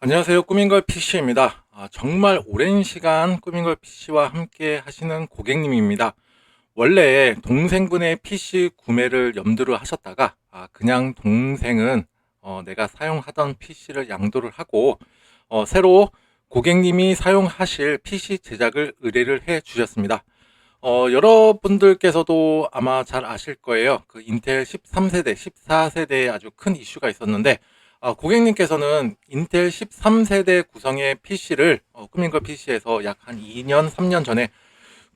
안녕하세요. 꾸민걸 PC입니다. 아, 정말 오랜 시간 꾸민걸 PC와 함께 하시는 고객님입니다. 원래 동생분의 PC 구매를 염두를 하셨다가 아, 그냥 동생은 어, 내가 사용하던 PC를 양도를 하고 어, 새로 고객님이 사용하실 PC 제작을 의뢰를 해 주셨습니다. 어, 여러분들께서도 아마 잘 아실 거예요. 그 인텔 13세대, 14세대에 아주 큰 이슈가 있었는데 아, 고객님께서는 인텔 13세대 구성의 PC를 어, 꾸민걸 PC에서 약 한 2년, 3년 전에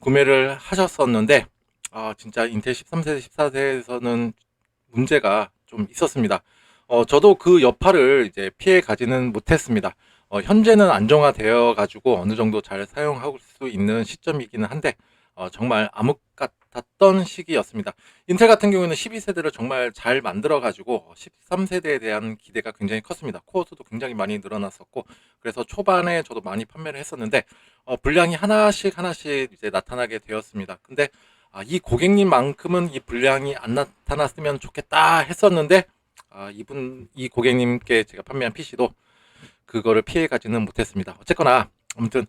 구매를 하셨었는데 아, 진짜 인텔 13세대, 14세대에서는 문제가 좀 있었습니다. 어, 저도 그 여파를 이제 피해 가지는 못했습니다. 어, 현재는 안정화되어 가지고 어느 정도 잘 사용할 수 있는 시점이기는 한데 어, 정말 암흑 같 았던 시기였습니다. 인텔 같은 경우는 12세대를 정말 잘 만들어 가지고 13세대에 대한 기대가 굉장히 컸습니다. 코어 수도 굉장히 많이 늘어났었고 그래서 초반에 저도 많이 판매를 했었는데 어, 분량이 하나씩 하나씩 이제 나타나게 되었습니다. 근데 아, 이 고객님만큼은 이 분량이 안 나타났으면 좋겠다 했었는데 아, 이분 이 고객님께 제가 판매한 PC도 그거를 피해 가지는 못했습니다. 어쨌거나 아무튼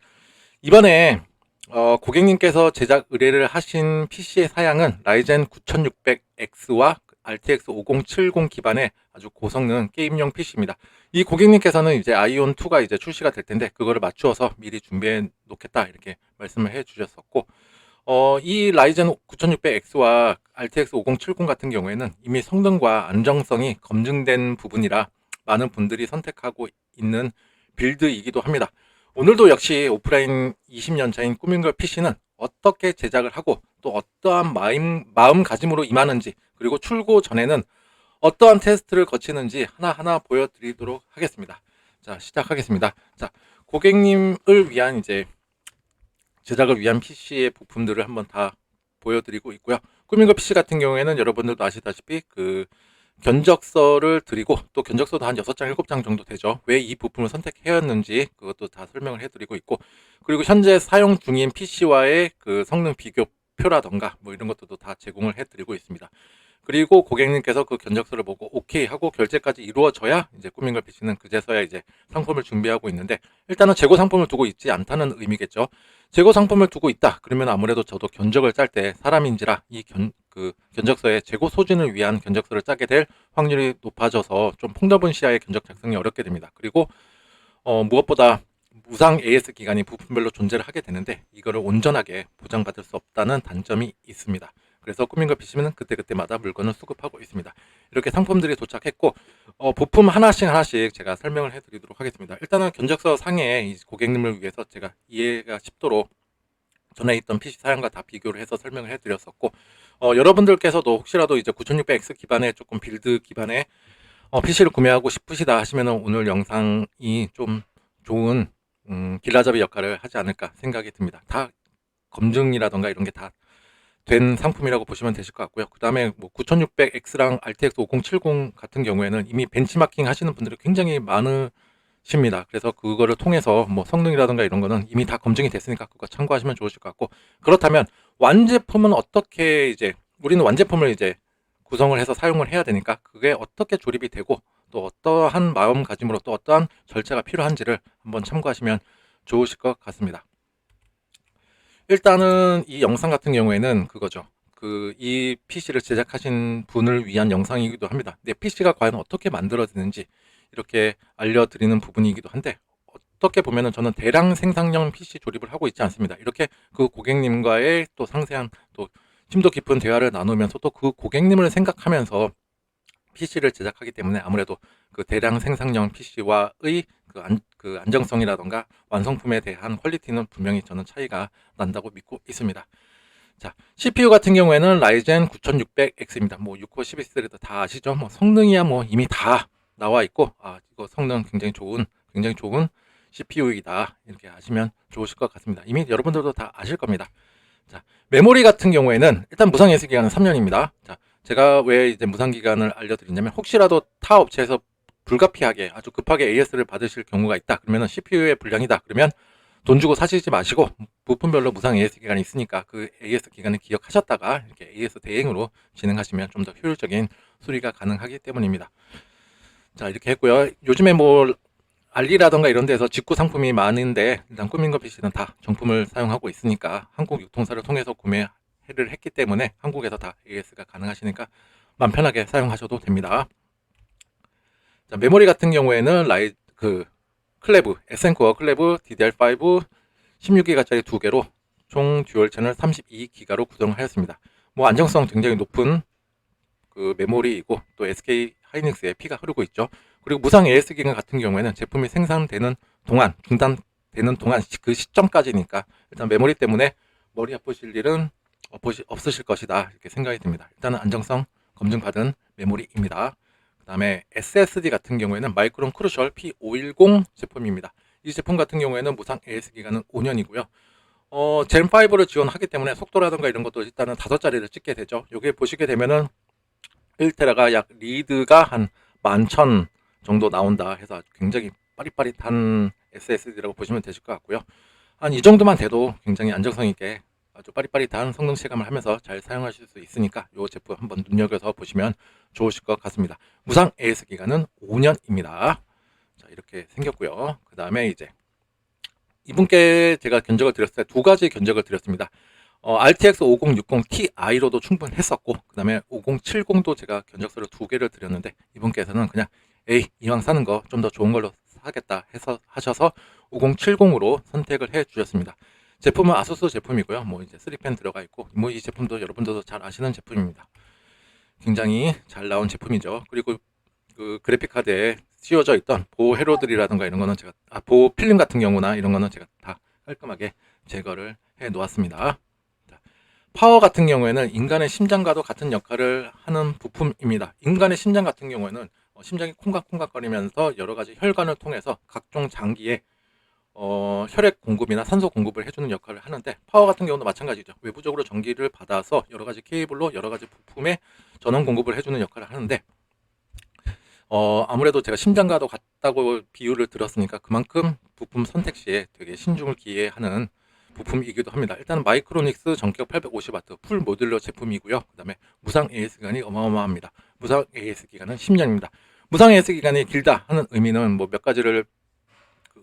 이번에 어, 고객님께서 제작 의뢰를 하신 PC의 사양은 라이젠 9600X와 RTX 5070 기반의 아주 고성능 게임용 PC입니다. 이 고객님께서는 이제 아이온 2가 이제 출시가 될 텐데 그거를 맞추어서 미리 준비해 놓겠다 이렇게 말씀을 해 주셨었고 어, 이 라이젠 9600X와 RTX 5070 같은 경우에는 이미 성능과 안정성이 검증된 부분이라 많은 분들이 선택하고 있는 빌드이기도 합니다. 오늘도 역시 오프라인 20년 차인 꾸민걸 PC는 어떻게 제작을 하고 또 어떠한 마음, 마음가짐으로 임하는지 그리고 출고 전에는 어떠한 테스트를 거치는지 하나하나 보여드리도록 하겠습니다. 자, 시작하겠습니다. 자, 고객님을 위한 이제 제작을 위한 PC의 부품들을 한번 다 보여드리고 있고요. 꾸민거 PC 같은 경우에는 여러분들도 아시다시피 그 견적서를 드리고 또 견적서도 한 6장, 7장 정도 되죠. 왜 이 부품을 선택하였는지 그것도 다 설명을 해드리고 있고 그리고 현재 사용 중인 PC와의 그 성능 비교 표라던가 뭐 이런 것들도 다 제공을 해드리고 있습니다. 그리고 고객님께서 그 견적서를 보고 오케이 하고 결제까지 이루어져야 이제 꾸민걸 PC는 그제서야 이제 상품을 준비하고 있는데 일단은 재고 상품을 두고 있지 않다는 의미겠죠. 재고 상품을 두고 있다. 그러면 아무래도 저도 견적을 짤 때 사람인지라 이 견, 그 견적서에 재고 소진을 위한 견적서를 짜게 될 확률이 높아져서 좀 폭넓은 시야의 견적 작성이 어렵게 됩니다. 그리고 어, 무엇보다 무상 AS 기간이 부품별로 존재를 하게 되는데 이거를 온전하게 보장받을 수 없다는 단점이 있습니다. 그래서 꾸민거 PC는 그때그때마다 물건을 수급하고 있습니다. 이렇게 상품들이 도착했고 어, 부품 하나씩 하나씩 제가 설명을 해드리도록 하겠습니다. 일단은 견적서 상에 고객님을 위해서 제가 이해가 쉽도록 전에 있던 PC 사양과 다 비교를 해서 설명을 해드렸었고 어, 여러분들께서도 혹시라도 이제 9600X 기반의 조금 빌드 기반의 어, PC를 구매하고 싶으시다 하시면 오늘 영상이 좀 좋은 음, 길라잡이 역할을 하지 않을까 생각이 듭니다. 다 검증이라던가 이런 게 다 된 상품이라고 보시면 되실 것 같고요. 그 다음에 뭐 9600X랑 RTX 5070 같은 경우에는 이미 벤치마킹 하시는 분들이 굉장히 많으십니다. 그래서 그거를 통해서 뭐 성능이라던가 이런 거는 이미 다 검증이 됐으니까 그거 참고하시면 좋으실 것 같고 그렇다면 완제품은 어떻게 이제 우리는 완제품을 이제 구성을 해서 사용을 해야 되니까 그게 어떻게 조립이 되고 또 어떠한 마음가짐으로 또 어떠한 절차가 필요한지를 한번 참고하시면 좋으실 것 같습니다. 일단은 이 영상 같은 경우에는 그거죠. 그 이 PC를 제작하신 분을 위한 영상이기도 합니다. 내 PC가 과연 어떻게 만들어지는지 이렇게 알려드리는 부분이기도 한데 어떻게 보면은 저는 대량 생산형 PC 조립을 하고 있지 않습니다. 이렇게 그 고객님과의 또 상세한 또 심도 깊은 대화를 나누면서 또 그 고객님을 생각하면서 PC를 제작하기 때문에 아무래도 그 대량 생산형 PC와의 그, 안, 그 안정성이라던가 완성품에 대한 퀄리티는 분명히 저는 차이가 난다고 믿고 있습니다. 자, CPU 같은 경우에는 라이젠 9600X입니다. 뭐 6코 12스레드 다 아시죠? 뭐 성능이야 뭐 이미 다 나와 있고 아, 이거 성능 굉장히 좋은 굉장히 좋은 CPU이다. 이렇게 아시면 좋으실 것 같습니다. 이미 여러분들도 다 아실 겁니다. 자, 메모리 같은 경우에는 일단 무상 예수 기간은 3년입니다. 자, 제가 왜 이제 무상 기간을 알려드리냐면 혹시라도 타 업체에서 불가피하게 아주 급하게 AS를 받으실 경우가 있다. 그러면 CPU의 불량이다. 그러면 돈 주고 사시지 마시고 부품별로 무상 AS 기간이 있으니까 그 AS 기간을 기억하셨다가 이렇게 AS 대행으로 진행하시면 좀 더 효율적인 수리가 가능하기 때문입니다. 자 이렇게 했고요. 요즘에 뭐 알리라던가 이런 데서 직구 상품이 많은데 일단 꾸민거 PC는 다 정품을 사용하고 있으니까 한국 유통사를 통해서 구매 를 했기 때문에 한국에서 다 AS가 가능하시니까 마음 편하게 사용하셔도 됩니다. 자, 메모리 같은 경우에는 라이 그 클레브 에센코어 클레브 DDR5 16기가짜리 두 개로 총 듀얼 채널 32기가로 구성을 하였습니다. 뭐 안정성 굉장히 높은 그 메모리이고 또 SK 하이닉스의 피가 흐르고 있죠. 그리고 무상 AS 기간 같은 경우에는 제품이 생산되는 동안 중단되는 동안 시- 그 시점까지니까 일단 메모리 때문에 머리 아프실 일은 없으시- 없으실 것이다 이렇게 생각이 듭니다. 일단은 안정성 검증받은 메모리입니다. 그 다음에 SSD 같은 경우에는 마이크론 크루셜 P510 제품입니다. 이 제품 같은 경우에는 무상 AS 기간은 5년이고요. 어, 젠5를 지원하기 때문에 속도라든가 이런 것도 일단은 다섯 자리를 찍게 되죠. 여기 보시게 되면은 1테라가 약 리드가 한 11,000 정도 나온다 해서 굉장히 빠릿빠릿한 SSD라고 보시면 되실 것 같고요. 한 이 정도만 돼도 굉장히 안정성 있게 아주 빠릿빠릿한 성능 체감을 하면서 잘 사용하실 수 있으니까 이 제품 한번 눈여겨서 보시면 좋으실 것 같습니다. 무상 AS 기간은 5년입니다. 자, 이렇게 생겼고요. 그 다음에 이제 이분께 제가 견적을 드렸을 때 두 가지 견적을 드렸습니다. 어, RTX 5060 Ti로도 충분했었고, 그 다음에 5070도 제가 견적서를 두 개를 드렸는데, 이분께서는 그냥, 에이, 이왕 사는 거 좀 더 좋은 걸로 사겠다 해서 하셔서 5070으로 선택을 해 주셨습니다. 제품은 아수스 제품이고요. 뭐 이제 3펜 들어가 있고, 뭐 이 제품도 여러분들도 잘 아시는 제품입니다. 굉장히 잘 나온 제품이죠. 그리고 그 그래픽 카드에 씌워져 있던 보호 회로들이라든가 이런 거는 제가 아, 보호 필름 같은 경우나 이런 거는 제가 다 깔끔하게 제거를 해 놓았습니다. 자, 파워 같은 경우에는 인간의 심장과도 같은 역할을 하는 부품입니다. 인간의 심장 같은 경우에는 어, 심장이 콩각콩각거리면서 여러 가지 혈관을 통해서 각종 장기에 어, 혈액 공급이나 산소 공급을 해주는 역할을 하는데 파워 같은 경우도 마찬가지죠. 외부적으로 전기를 받아서 여러 가지 케이블로 여러 가지 부품에 전원 공급을 해주는 역할을 하는데 어, 아무래도 제가 심장과도 같다고 비유를 들었으니까 그만큼 부품 선택 시에 되게 신중을 기해하는 부품이기도 합니다. 일단 마이크로닉스 전격 850W 풀 모듈러 제품이고요. 그 다음에 무상 AS 기간이 어마어마합니다. 무상 AS 기간은 10년입니다. 무상 AS 기간이 길다 하는 의미는 뭐 몇 가지를 그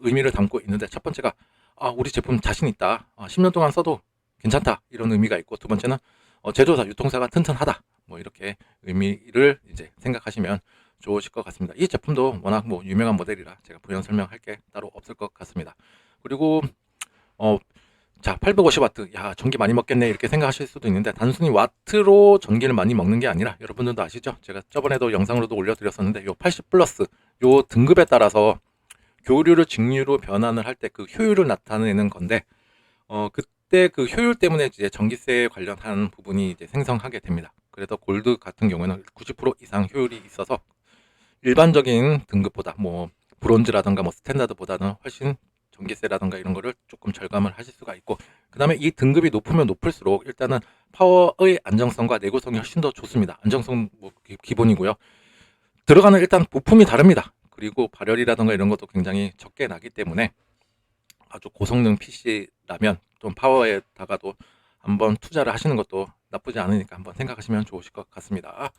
의미를 담고 있는데 첫 번째가 아, 우리 제품 자신 있다. 아, 10년 동안 써도 괜찮다. 이런 의미가 있고 두 번째는 어, 제조사, 유통사가 튼튼하다. 뭐 이렇게 의미를 이제 생각하시면 좋으실 것 같습니다. 이 제품도 워낙 뭐 유명한 모델이라 제가 부연 설명할 게 따로 없을 것 같습니다. 그리고 어, 자, 850W. 야, 전기 많이 먹겠네. 이렇게 생각하실 수도 있는데 단순히 와트로 전기를 많이 먹는 게 아니라 여러분들도 아시죠? 제가 저번에도 영상으로도 올려드렸었는데 요 80 플러스 요 등급에 따라서 교류를 직류로 변환을 할 때 그 효율을 나타내는 건데 어, 그때 그 효율 때문에 이제 전기세 관련한 부분이 이제 생성하게 됩니다. 그래서 골드 같은 경우에는 90% 이상 효율이 있어서 일반적인 등급보다 뭐 브론즈라든가 뭐 스탠다드보다는 훨씬 전기세라든가 이런 거를 조금 절감을 하실 수가 있고 그 다음에 이 등급이 높으면 높을수록 일단은 파워의 안정성과 내구성이 훨씬 더 좋습니다. 안정성 뭐 기- 기본이고요. 들어가는 일단 부품이 다릅니다. 그리고 발열이라든가 이런 것도 굉장히 적게 나기 때문에 아주 고성능 PC라면 좀 파워에다가도 한번 투자를 하시는 것도 나쁘지 않으니까 한번 생각하시면 좋으실 것 같습니다.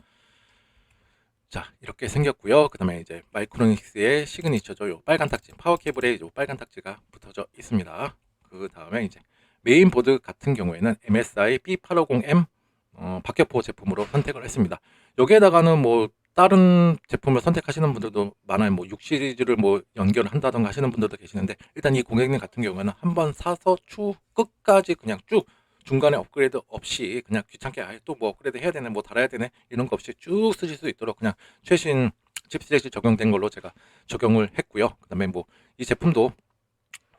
자, 이렇게 생겼고요. 그 다음에 이제 마이크로닉스의 시그니처죠. 요 빨간 딱지, 파워 케이블에 요 빨간 딱지가 붙어져 있습니다. 그 다음에 이제 메인 보드 같은 경우에는 MSI B850M 어, 박격포 제품으로 선택을 했습니다. 여기에다가는 뭐 다른 제품을 선택하시는 분들도 많아요. 뭐 6 시리즈를 뭐 연결을 한다던가 하시는 분들도 계시는데 일단 이 고객님 같은 경우에는 한 번 사서 추 끝까지 그냥 쭉 중간에 업그레이드 없이 그냥 귀찮게 아예 또 뭐 업그레이드 해야 되네 뭐 달아야 되네 이런 거 없이 쭉 쓰실 수 있도록 그냥 최신 칩셋이 적용된 걸로 제가 적용을 했고요. 그다음에 뭐 이 제품도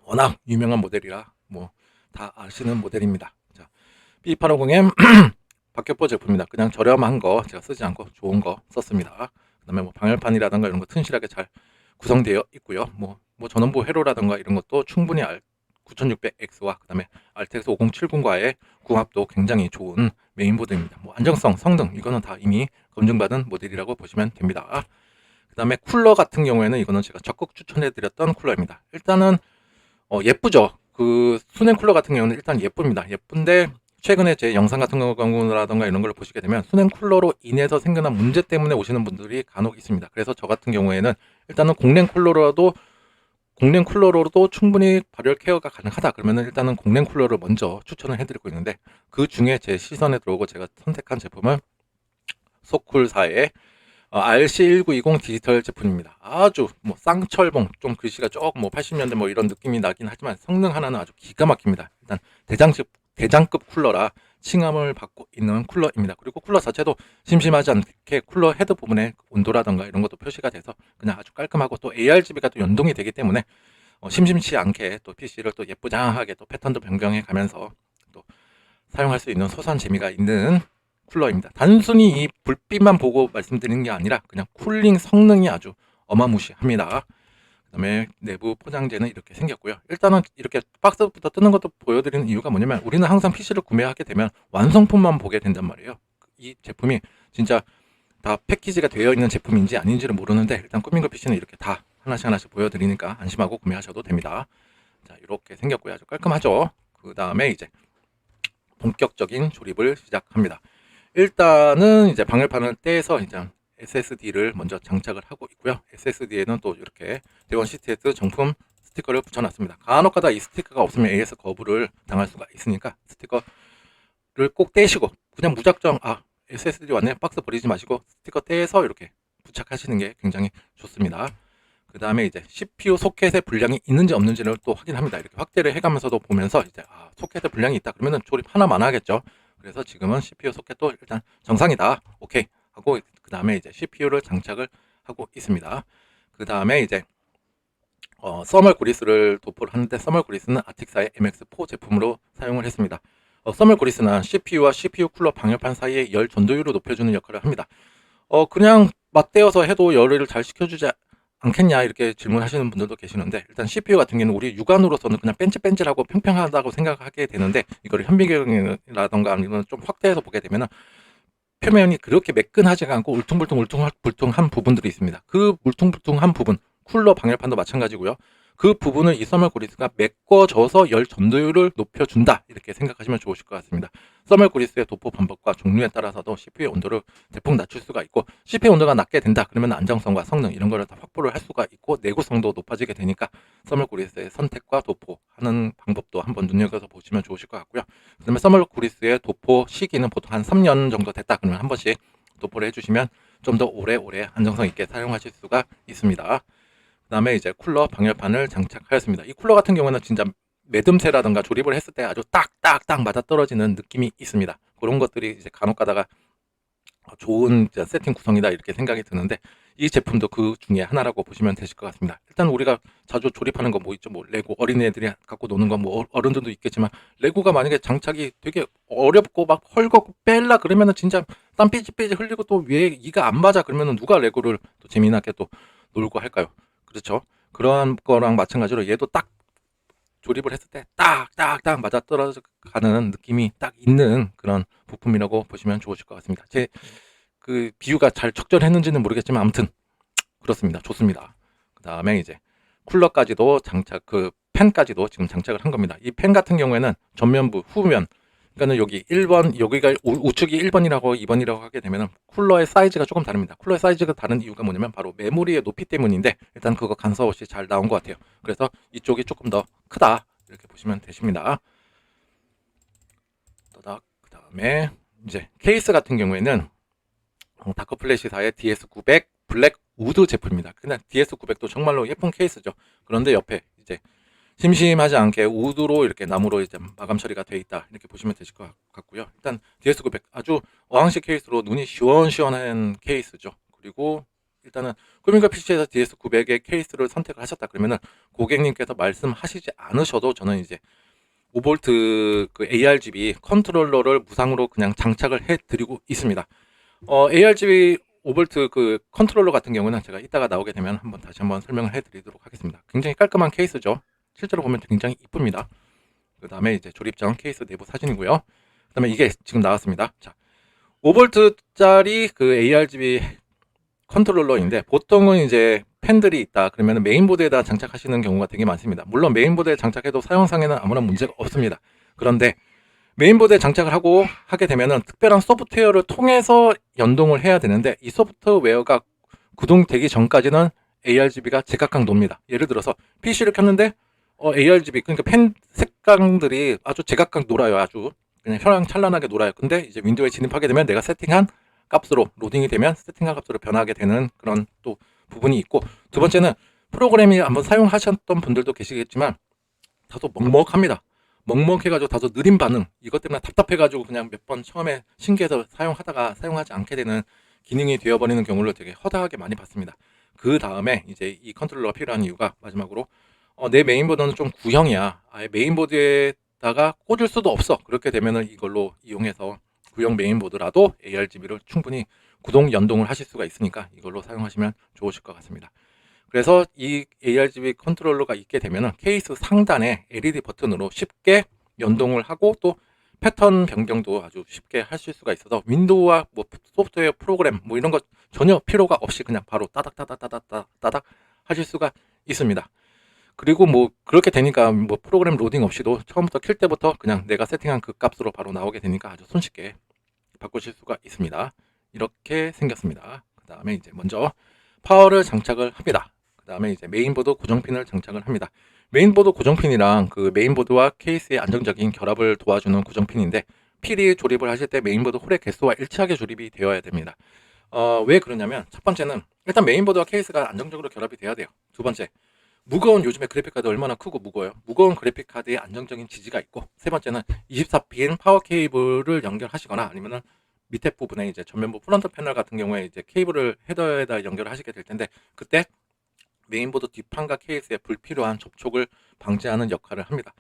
워낙 유명한 모델이라 뭐 다 아시는 모델입니다. 자, B850M 박격포 제품입니다. 그냥 저렴한 거 제가 쓰지 않고 좋은 거 썼습니다. 그다음에 뭐 방열판이라든가 이런 거 튼실하게 잘 구성되어 있고요. 뭐, 뭐 전원부 회로라든가 이런 것도 충분히 R 9600X와 그다음에 RTX 5070과의 궁합도 굉장히 좋은 메인보드입니다. 뭐 안정성, 성능 이거는 다 이미 검증받은 모델이라고 보시면 됩니다. 그다음에 쿨러 같은 경우에는 이거는 제가 적극 추천해드렸던 쿨러입니다. 일단은 어, 예쁘죠. 그 수냉 쿨러 같은 경우는 일단 예쁩니다. 예쁜데 최근에 제 영상 같은 경우라던가 이런 걸 보시게 되면 수냉 쿨러로 인해서 생겨난 문제 때문에 오시는 분들이 간혹 있습니다. 그래서 저 같은 경우에는 일단은 공랭 쿨러라도 공랭 쿨러로도 충분히 발열 케어가 가능하다 그러면은 일단은 공랭 쿨러를 먼저 추천을 해드리고 있는데 그 중에 제 시선에 들어오고 제가 선택한 제품은 소쿨사의 어, RC1920 디지털 제품입니다. 아주 뭐 쌍철봉 좀 글씨가 조금 뭐 80년대 뭐 이런 느낌이 나긴 하지만 성능 하나는 아주 기가 막힙니다. 일단 대장급 대장급 쿨러라 칭함을 받고 있는 쿨러입니다. 그리고 쿨러 자체도 심심하지 않게 쿨러 헤드 부분에 온도라던가 이런 것도 표시가 돼서 그냥 아주 깔끔하고 또 ARGB가 또 연동이 되기 때문에 어, 심심치 않게 또 PC를 또 예쁘장하게 또 패턴도 변경해 가면서 또 사용할 수 있는 소소한 재미가 있는 쿨러입니다. 단순히 이 불빛만 보고 말씀드리는 게 아니라 그냥 쿨링 성능이 아주 어마무시합니다. 그다음에 내부 포장재는 이렇게 생겼고요. 일단은 이렇게 박스부터 뜨는 것도 보여드리는 이유가 뭐냐면 우리는 항상 PC를 구매하게 되면 완성품만 보게 된단 말이에요. 이 제품이 진짜 다 패키지가 되어 있는 제품인지 아닌지를 모르는데 일단 꾸민거 PC는 이렇게 다 하나씩 하나씩 보여드리니까 안심하고 구매하셔도 됩니다. 자 이렇게 생겼고요. 아주 깔끔하죠. 그 다음에 이제 본격적인 조립을 시작합니다. 일단은 이제 방열판을 떼서 이제 SSD를 먼저 장착을 하고 있고요. SSD에는 또 이렇게 대원 CTS 정품 스티커를 붙여놨습니다. 간혹가다 이 스티커가 없으면 AS 거부를 당할 수가 있으니까 스티커를 꼭 떼시고 그냥 무작정 아 SSD 왔네 박스 버리지 마시고 스티커 떼서 이렇게 부착하시는 게 굉장히 좋습니다. 그 다음에 이제 CPU 소켓에 불량이 있는지 없는지를 또 확인합니다. 이렇게 확대를 해가면서도 보면서 이제 아, 소켓에 불량이 있다 그러면은 조립 하나만 하겠죠. 그래서 지금은 CPU 소켓도 일단 정상이다. 오케이. 하고 그 다음에 이제 CPU를 장착을 하고 있습니다. 그 다음에 이제 어, 서멀 그리스를 도포를 하는데 서멀 그리스는 아틱사의 MX4 제품으로 사용을 했습니다. 어, 서멀 그리스는 CPU와 CPU 쿨러 방열판 사이의 열 전도율을 높여주는 역할을 합니다. 어, 그냥 맞대어서 해도 열을 잘 식혀주지 않겠냐 이렇게 질문하시는 분들도 계시는데 일단 CPU 같은 경우는 우리 육안으로서는 그냥 뺀질뺀질하고 평평하다고 생각하게 되는데 이거를 현미경이라던가 아니면 좀 확대해서 보게 되면은 표면이 그렇게 매끈하지가 않고 울퉁불퉁 울퉁불퉁한 부분들이 있습니다. 그 울퉁불퉁한 부분 쿨러 방열판도 마찬가지고요. 그 부분을 이 서멀 그리스가 메꿔줘서 열 전도율을 높여준다 이렇게 생각하시면 좋으실 것 같습니다. 서멀 그리스의 도포 방법과 종류에 따라서도 CPU의 온도를 대폭 낮출 수가 있고 CPU 온도가 낮게 된다 그러면 안정성과 성능 이런 거를 다 확보를 할 수가 있고 내구성도 높아지게 되니까 서멀 그리스의 선택과 도포하는 방법도 한번 눈여겨서 보시면 좋으실 것 같고요. 그다음에 서멀 그리스의 도포 시기는 보통 한 3년 정도 됐다 그러면 한 번씩 도포를 해주시면 좀 더 오래오래 안정성 있게 사용하실 수가 있습니다. 그다음에 이제 쿨러 방열판을 장착하였습니다. 이 쿨러 같은 경우는 진짜 매듭새라든가 조립을 했을 때 아주 딱딱딱 맞아 떨어지는 느낌이 있습니다. 그런 것들이 이제 간혹 가다가 좋은 세팅 구성이다 이렇게 생각이 드는데 이 제품도 그 중에 하나라고 보시면 되실 것 같습니다. 일단 우리가 자주 조립하는 거 뭐 있죠? 뭐 레고 어린애들이 갖고 노는 건뭐 어른들도 있겠지만 레고가 만약에 장착이 되게 어렵고 막 헐겁고 뺄라 그러면은 진짜 땀 삐질삐질 흘리고 또 위에 이가 안 맞아 그러면은 누가 레고를 또 재미나게 또 놀고 할까요? 그렇죠. 그러한 거랑 마찬가지로 얘도 딱 조립을 했을 때 딱 딱딱 맞아 떨어가는 느낌이 딱 있는 그런 부품이라고 보시면 좋으실 것 같습니다. 제 그 비유가 잘 적절했는지는 모르겠지만 아무튼 그렇습니다. 좋습니다. 그 다음에 이제 쿨러까지도 장착 그 팬까지도 지금 장착을 한 겁니다. 이 팬 같은 경우에는 전면부, 후면 그러니까는 여기 1번 여기가 우, 측이 1번이라고 2번이라고 하게 되면은 쿨러의 사이즈가 조금 다릅니다. 쿨러의 사이즈가 다른 이유가 뭐냐면 바로 메모리의 높이 때문인데 일단 그거 간섭 없이 잘 나온 것 같아요. 그래서 이쪽이 조금 더 크다 이렇게 보시면 되십니다. 또닥 그다음에 이제 케이스 같은 경우에는 어, 다크플래시사의 DS900 블랙 우드 제품입니다. 그냥 DS900도 정말로 예쁜 케이스죠. 그런데 옆에 이제 심심하지 않게 우드로 이렇게 나무로 이제 마감 처리가 되어 있다 이렇게 보시면 되실 것 같고요. 일단 DS900 아주 어항식 케이스로 눈이 시원시원한 케이스죠. 그리고 일단은 꾸민가 PC에서 DS900의 케이스를 선택을 하셨다 그러면은 고객님께서 말씀하시지 않으셔도 저는 이제 5V 그 ARGB 컨트롤러를 무상으로 그냥 장착을 해 드리고 있습니다. 어, ARGB 5V 그 컨트롤러 같은 경우는 제가 이따가 나오게 되면 한번 다시 한번 설명을 해 드리도록 하겠습니다. 굉장히 깔끔한 케이스죠. 실제로 보면 굉장히 이쁩니다. 그 다음에 이제 조립장 케이스 내부 사진이고요. 그 다음에 이게 지금 나왔습니다. 자, 5V짜리 그 ARGB 컨트롤러인데 보통은 이제 팬들이 있다 그러면 메인보드에다 장착하시는 경우가 되게 많습니다. 물론 메인보드에 장착해도 사용상에는 아무런 문제가 없습니다. 그런데 메인보드에 장착을 하고 하게 되면은 특별한 소프트웨어를 통해서 연동을 해야 되는데 이 소프트웨어가 구동되기 전까지는 ARGB가 제각각 놉니다. 예를 들어서 PC를 켰는데 어, ARGB 그러니까 펜 색감들이 아주 제각각 놀아요. 아주 그냥 혈황찬란하게 놀아요. 근데 이제 윈도우에 진입하게 되면 내가 세팅한 값으로 로딩이 되면 세팅한 값으로 변하게 되는 그런 또 부분이 있고 두 번째는 프로그램이 한번 사용하셨던 분들도 계시겠지만 다소 먹먹합니다. 먹먹해가지고 다소 느린 반응 이것 때문에 답답해가지고 그냥 몇 번 처음에 신기해서 사용하다가 사용하지 않게 되는 기능이 되어버리는 경우를 되게 허다하게 많이 봤습니다. 그 다음에 이제 이 컨트롤러가 필요한 이유가 마지막으로 어, 내 메인보드는 좀 구형이야. 아예 메인보드에다가 꽂을 수도 없어. 그렇게 되면은 이걸로 이용해서 구형 메인보드라도 ARGB를 충분히 구동 연동을 하실 수가 있으니까 이걸로 사용하시면 좋으실 것 같습니다. 그래서 이 ARGB 컨트롤러가 있게 되면은 케이스 상단에 LED 버튼으로 쉽게 연동을 하고 또 패턴 변경도 아주 쉽게 하실 수가 있어서 윈도우와 뭐 소프트웨어 프로그램 뭐 이런 거 전혀 필요가 없이 그냥 바로 따닥따닥따닥 따닥 하실 수가 있습니다. 그리고 뭐 그렇게 되니까 뭐 프로그램 로딩 없이도 처음부터 킬 때부터 그냥 내가 세팅한 그 값으로 바로 나오게 되니까 아주 손쉽게 바꾸실 수가 있습니다. 이렇게 생겼습니다. 그 다음에 이제 먼저 파워를 장착을 합니다. 그 다음에 이제 메인보드 고정핀을 장착을 합니다. 메인보드 고정핀이랑 그 메인보드와 케이스의 안정적인 결합을 도와주는 고정핀인데 필히 조립을 하실 때 메인보드 홀의 개수와 일치하게 조립이 되어야 됩니다. 어, 왜 그러냐면 첫 번째는 일단 메인보드와 케이스가 안정적으로 결합이 돼야 돼요. 두 번째 무거운 요즘에 그래픽 카드 얼마나 크고 무거워요. 무거운 그래픽 카드에 안정적인 지지가 있고 세 번째는 24핀 파워 케이블을 연결하시거나 아니면은 밑에 부분에 이제 전면부 프론트 패널 같은 경우에 이제 케이블을 헤더에다 연결하시게 될 텐데 그때 메인보드 뒷판과 케이스에 불필요한 접촉을 방지하는 역할을 합니다.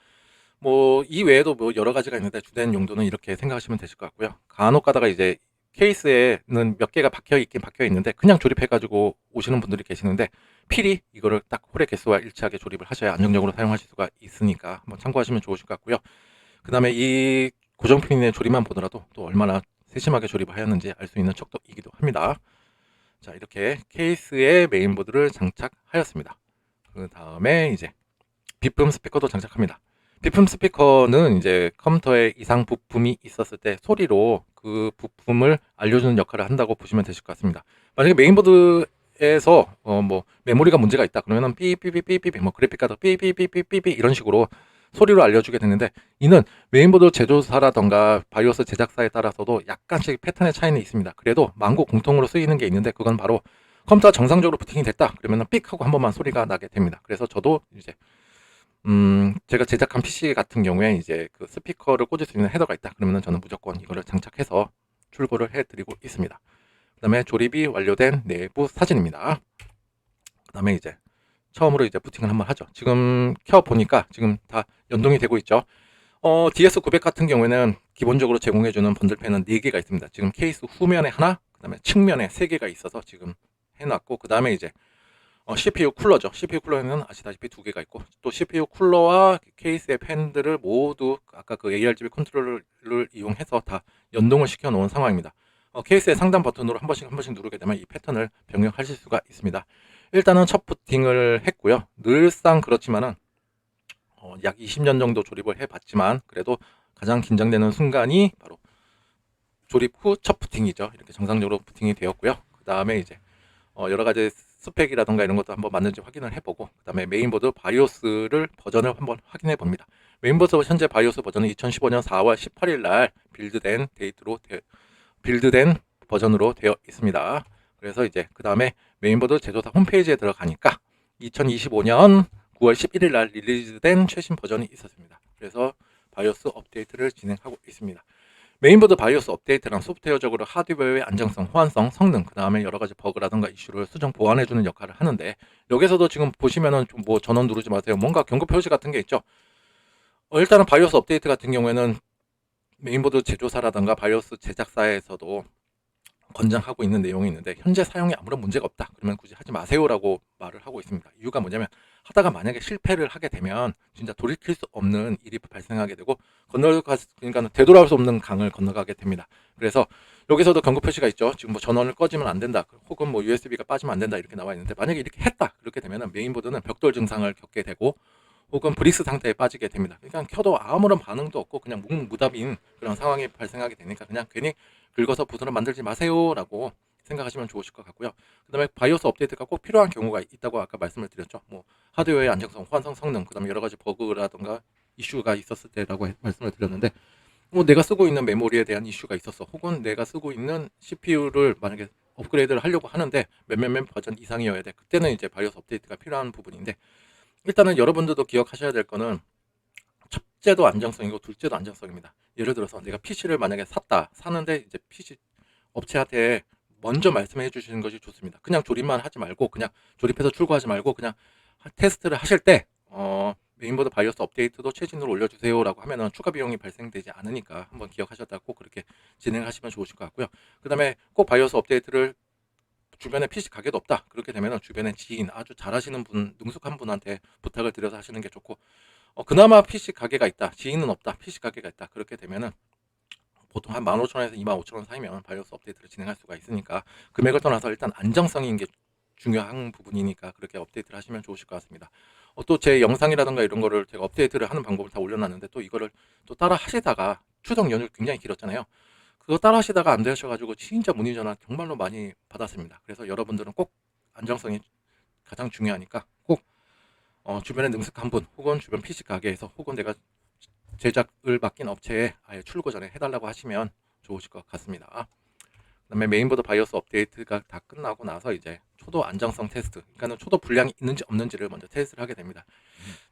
뭐 이 외에도 뭐 여러 가지가 있는데 주된 용도는 이렇게 생각하시면 되실 것 같고요. 간혹 가다가 이제 케이스에는 몇 개가 박혀 있긴 박혀 있는데 그냥 조립해 가지고 오시는 분들이 계시는데 필히 이거를 딱 홀의 개수와 일치하게 조립을 하셔야 안정적으로 사용하실 수가 있으니까 한번 참고하시면 좋으실 것 같고요. 그 다음에 이 고정핀의 조립만 보더라도 또 얼마나 세심하게 조립을 하였는지 알 수 있는 척도이기도 합니다. 자 이렇게 케이스에 메인보드를 장착하였습니다. 그 다음에 이제 비품 스피커도 장착합니다. 비품 스피커는 이제 컴퓨터에 이상 부품이 있었을 때 소리로 그 부품을 알려주는 역할을 한다고 보시면 되실 것 같습니다. 만약에 메인보드 에서 어 뭐 메모리가 문제가 있다 그러면은 삐삐삐삐삐 뭐 그래픽 카드 삐삐삐삐삐삐 이런 식으로 소리로 알려주게 되는데 이는 메인보드 제조사라던가 바이오스 제작사에 따라서도 약간씩 패턴의 차이는 있습니다. 그래도 만국 공통으로 쓰이는 게 있는데 그건 바로 컴퓨터가 정상적으로 부팅이 됐다 그러면은 삑 하고 한 번만 소리가 나게 됩니다. 그래서 저도 이제 음, 제가 제작한 PC 같은 경우에 이제 그 스피커를 꽂을 수 있는 헤더가 있다. 그러면 저는 무조건 이거를 장착해서 출고를 해드리고 있습니다. 그 다음에 조립이 완료된 내부 사진입니다. 그 다음에 이제 처음으로 이제 부팅을 한번 하죠. 지금 켜 보니까 지금 다 연동이 되고 있죠. 어, DS900 같은 경우에는 기본적으로 제공해주는 번들펜은 4개가 있습니다. 지금 케이스 후면에 하나, 그 다음에 측면에 3개가 있어서 지금 해놨고, 그 다음에 이제 어, CPU 쿨러죠. CPU 쿨러에는 아시다시피 두 개가 있고 또 CPU 쿨러와 케이스의 팬들을 모두 아까 그 ARGB 컨트롤러를 이용해서 다 연동을 시켜 놓은 상황입니다. 어, 케이스의 상단 버튼으로 한 번씩 한 번씩 누르게 되면 이 패턴을 변경하실 수가 있습니다. 일단은 첫 부팅을 했고요. 늘상 그렇지만은 어, 약 20년 정도 조립을 해봤지만 그래도 가장 긴장되는 순간이 바로 조립 후 첫 부팅이죠. 이렇게 정상적으로 부팅이 되었고요. 그 다음에 이제 어, 여러 가지 스펙이라던가 이런 것도 한번 맞는지 확인을 해보고 그 다음에 메인보드 바이오스를 버전을 한번 확인해 봅니다. 메인보드 현재 바이오스 버전은 2015년 4월 18일 날 빌드된 데이트로 되, 빌드된 버전으로 되어 있습니다. 그래서 이제 그 다음에 메인보드 제조사 홈페이지에 들어가니까 2025년 9월 11일 날 릴리즈된 최신 버전이 있었습니다. 그래서 바이오스 업데이트를 진행하고 있습니다. 메인보드 바이오스 업데이트랑 소프트웨어적으로 하드웨어의 안정성, 호환성, 성능, 그 다음에 여러 가지 버그라든가 이슈를 수정 보완해주는 역할을 하는데 여기서도 지금 보시면은 좀뭐 전원 누르지 마세요. 뭔가 경고 표시 같은 게 있죠. 어, 일단은 바이오스 업데이트 같은 경우에는 메인보드 제조사라든가 바이오스 제작사에서도 권장하고 있는 내용이 있는데 현재 사용에 아무런 문제가 없다. 그러면 굳이 하지 마세요라고 말을 하고 있습니다. 이유가 뭐냐면 하다가 만약에 실패를 하게 되면 진짜 돌이킬 수 없는 일이 발생하게 되고 건너가 그러니까 되돌아올 수 없는 강을 건너가게 됩니다. 그래서 여기서도 경고 표시가 있죠. 지금 뭐 전원을 꺼지면 안 된다. 혹은 뭐 USB가 빠지면 안 된다 이렇게 나와 있는데 만약에 이렇게 했다. 그렇게 되면은 메인보드는 벽돌 증상을 겪게 되고 혹은 브릭스 상태에 빠지게 됩니다. 그러니까 켜도 아무런 반응도 없고 그냥 묵묵무답인 그런 상황이 발생하게 되니까 그냥 괜히 긁어서 부스를 만들지 마세요라고 생각하시면 좋으실 것 같고요. 그다음에 바이오스 업데이트가 꼭 필요한 경우가 있다고 아까 말씀을 드렸죠. 뭐 하드웨어의 안정성, 호환성 성능, 그다음에 여러 가지 버그라든가 이슈가 있었을 때라고 해- 말씀을 드렸는데 뭐 내가 쓰고 있는 메모리에 대한 이슈가 있었어. 혹은 내가 쓰고 있는 CPU를 만약에 업그레이드를 하려고 하는데 몇몇몇 버전 이상이어야 돼. 그때는 이제 바이오스 업데이트가 필요한 부분인데 일단은 여러분들도 기억하셔야 될 거는 첫째도 안정성이고 둘째도 안정성입니다. 예를 들어서 내가 PC를 만약에 샀다. 사는데 이제 PC 업체한테 먼저 말씀해 주시는 것이 좋습니다. 그냥 조립만 하지 말고 그냥 조립해서 출고하지 말고 그냥 하- 테스트를 하실 때 어, 메인보드 바이오스 업데이트도 최신으로 올려주세요라고 하면은 추가 비용이 발생되지 않으니까 한번 기억하셨다 꼭 그렇게 진행하시면 좋으실 것 같고요. 그 다음에 꼭 바이오스 업데이트를 주변에 PC 가게도 없다. 그렇게 되면은 주변에 지인 아주 잘하시는 분, 능숙한 분한테 부탁을 드려서 하시는 게 좋고, 어, 그나마 PC 가게가 있다. 지인은 없다. PC 가게가 있다. 그렇게 되면은 보통 한 15,000원에서 25,000원 사이면 바이오스 업데이트를 진행할 수가 있으니까 금액을 떠나서 일단 안정성인 게 중요한 부분이니까 그렇게 업데이트를 하시면 좋으실 것 같습니다. 어, 또 제 영상이라든가 이런 거를 제가 업데이트를 하는 방법을 다 올려놨는데 또 이거를 또 따라 하시다가 추석 연휴 굉장히 길었잖아요. 그거 따라 하시다가 안 되셔가지고 진짜 문의 전화 정말로 많이 받았습니다. 그래서 여러분들은 꼭 안정성이 가장 중요하니까 꼭 어, 주변에 능숙한 분 혹은 주변 PC 가게에서 혹은 내가 제작을 맡긴 업체에 아예 출고 전에 해달라고 하시면 좋으실 것 같습니다. 그다음에 메인보드 바이오스 업데이트가 다 끝나고 나서 이제 초도 안정성 테스트, 그러니까는 초도 불량이 있는지 없는지를 먼저 테스트를 하게 됩니다.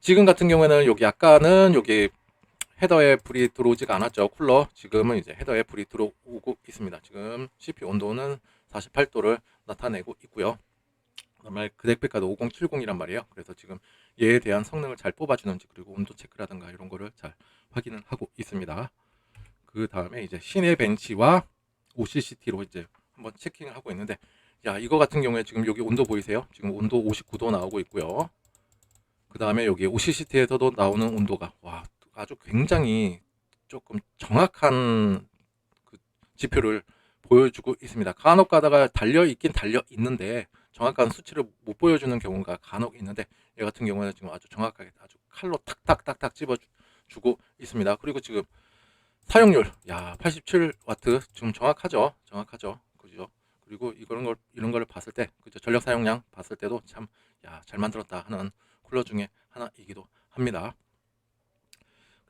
지금 같은 경우에는 여기 아까는 여기 헤더에 불이 들어오지가 않았죠. 쿨러 지금은 이제 헤더에 불이 들어오고 있습니다. 지금 CPU 온도는 48도를 나타내고 있고요. 그다음에 그래픽카드 5070이란 말이에요. 그래서 지금 얘에 대한 성능을 잘 뽑아주는지 그리고 온도 체크라든가 이런 거를 잘 확인을 하고 있습니다. 그 다음에 이제 시내 벤치와 OCCT로 이제 한번 체킹을 하고 있는데 야 이거 같은 경우에 지금 여기 온도 보이세요? 지금 온도 59도 나오고 있고요. 그 다음에 여기 OCCT에서도 나오는 온도가 와 아주 굉장히 조금 정확한 그 지표를 보여주고 있습니다. 간혹 가다가 달려 있긴 달려 있는데 정확한 수치를 못 보여주는 경우가 간혹 있는데 얘 같은 경우는 지금 아주 정확하게 아주 칼로 탁탁탁탁 집어주고 있습니다. 그리고 지금 사용률 야 87와트 지금 정확하죠? 정확하죠? 그죠? 그리고 이런 걸 이런 걸 봤을 때 그죠? 전력 사용량 봤을 때도 참 야 잘 만들었다 하는 쿨러 중에 하나이기도 합니다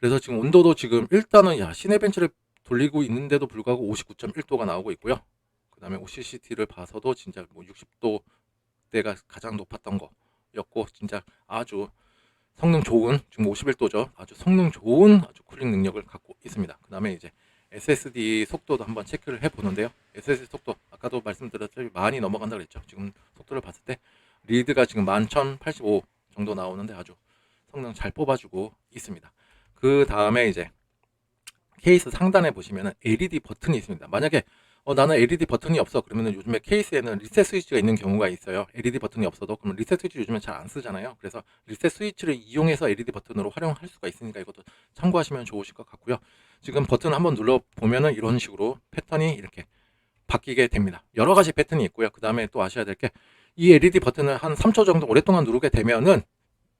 그래서 지금 온도도 지금 일단은 야 시내 벤치를 돌리고 있는데도 불구하고 59.1도가 나오고 있고요 그 다음에 OCCT를 봐서도 진짜 뭐 60도 대가 가장 높았던 거였고 진짜 아주 성능 좋은 지금 51도죠. 아주 성능 좋은 아주 쿨링 능력을 갖고 있습니다. 그 다음에 이제 SSD 속도도 한번 체크를 해 보는데요. SSD 속도 아까도 말씀드렸듯이 많이 넘어간다 그랬죠. 지금 속도를 봤을 때 리드가 지금 11,085 정도 나오는데 아주 성능 잘 뽑아주고 있습니다. 그 다음에 이제 케이스 상단에 보시면은 LED 버튼이 있습니다. 만약에 어, 나는 LED 버튼이 없어. 그러면은 요즘에 케이스에는 리셋 스위치가 있는 경우가 있어요. LED 버튼이 없어도 그러면 리셋 스위치 요즘에 잘 안 쓰잖아요. 그래서 리셋 스위치를 이용해서 LED 버튼으로 활용할 수가 있으니까 이것도 참고하시면 좋으실 것 같고요. 지금 버튼 한번 눌러 보면은 이런 식으로 패턴이 이렇게 바뀌게 됩니다. 여러 가지 패턴이 있고요. 그 다음에 또 아셔야 될 게 이 LED 버튼을 한 3초 정도 오랫동안 누르게 되면은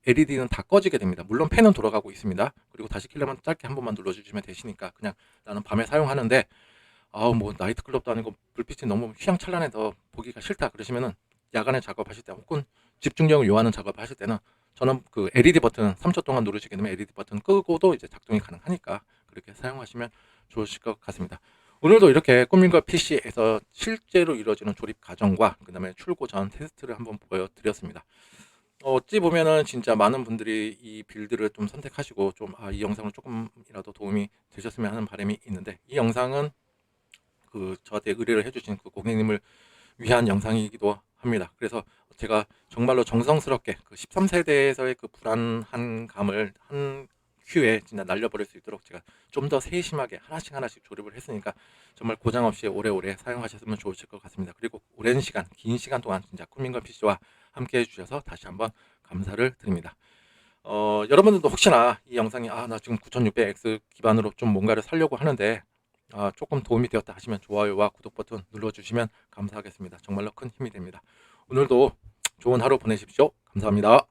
LED는 다 꺼지게 됩니다. 물론 펜은 돌아가고 있습니다. 그리고 다시 킬려면 짧게 한 번만 눌러주시면 되시니까 그냥 나는 밤에 사용하는데 아우 뭐 나이트클럽도 아니고 불빛이 너무 휘황찬란해서 보기가 싫다 그러시면은 야간에 작업하실 때 혹은 집중력을 요하는 작업을 하실 때는 저는 그 LED 버튼 3초 동안 누르시게 되면 LED 버튼 끄고도 이제 작동이 가능하니까 그렇게 사용하시면 좋으실 것 같습니다. 오늘도 이렇게 꾸민과 PC에서 실제로 이루어지는 조립 과정과 그 다음에 출고 전 테스트를 한번 보여드렸습니다. 어, 어찌 보면은 진짜 많은 분들이 이 빌드를 좀 선택하시고 좀 아 이 영상을 조금이라도 도움이 되셨으면 하는 바람이 있는데 이 영상은 그 저한테 의뢰를 해주신 그 고객님을 위한 영상이기도 합니다. 그래서 제가 정말로 정성스럽게 그 13세대에서의 그 불안한 감을 한 큐에 진짜 날려버릴 수 있도록 제가 좀 더 세심하게 하나씩 하나씩 조립을 했으니까 정말 고장 없이 오래오래 사용하셨으면 좋으실 것 같습니다. 그리고 오랜 시간, 긴 시간 동안 진짜 쿠밍건 PC와 함께 해주셔서 다시 한번 감사를 드립니다. 어, 여러분들도 혹시나 이 영상이 아 나 지금 9600X 기반으로 좀 뭔가를 살려고 하는데 아, 조금 도움이 되었다 하시면 좋아요와 구독 버튼 눌러주시면 감사하겠습니다. 정말로 큰 힘이 됩니다. 오늘도 좋은 하루 보내십시오. 감사합니다.